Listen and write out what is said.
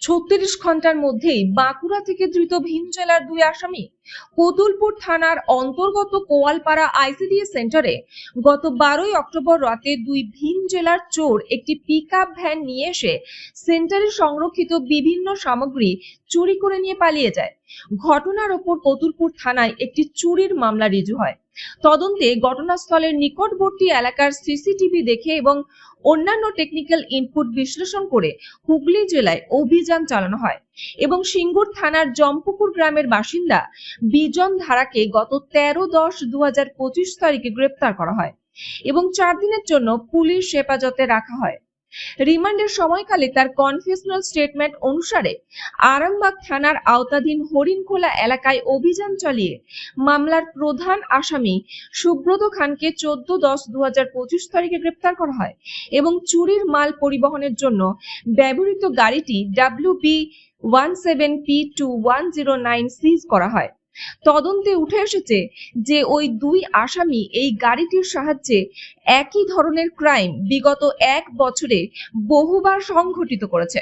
ছত্রিশ ঘণ্টার মধ্যেই বাঁকুড়া থেকে ধৃত ভিন জেলার দুই আসামি কতুলপুর থানার অন্তর্গত কোয়ালপাড়া আইসিডিএস সেন্টারে গত বারোই অক্টোবর রাতে দুই ভিন জেলার চোর একটি পিক ভ্যান নিয়ে এসে সেন্টারে সংরক্ষিত বিভিন্ন সামগ্রী চুরি করে নিয়ে পালিয়ে যায়। ঘটনার ওপর কতুলপুর থানায় একটি চুরির মামলা রিজু হয়। তদন্তে ঘটনাস্থলের নিকটবর্তী এলাকার সিসিটিভি দেখে এবং অন্যান্য টেকনিক্যাল ইনপুট বিশ্লেষণ করে হুগলি জেলায় অভিযান চালানো হয় এবং সিঙ্গুর থানার জম্পুকুর গ্রামের বাসিন্দা বিজন ধারাকে গত তেরো দশ দু তারিখে গ্রেপ্তার করা হয় এবং চার দিনের জন্য পুলিশ হেফাজতে রাখা হয়। রিমান্ডের সময়কালে তার কনফেশনাল স্টেটমেন্ট অনুসারে আরামবাগ থানার আওতাধীন হরিণখোলা এলাকায় অভিযান চালিয়ে মামলার প্রধান আসামি সুব্রত খানকে চোদ্দ দশ দু তারিখে গ্রেপ্তার করা হয় এবং চুরির মাল পরিবহনের জন্য ব্যবহৃত গাড়িটি W B one seven P two one zero nine seize করা হয়। তদন্তে উঠে এসেছে যে ওই দুই আসামি এই গাড়িটির সাহায্যে একই ধরনের ক্রাইম বিগত এক বছরে বহুবার সংঘটিত করেছে।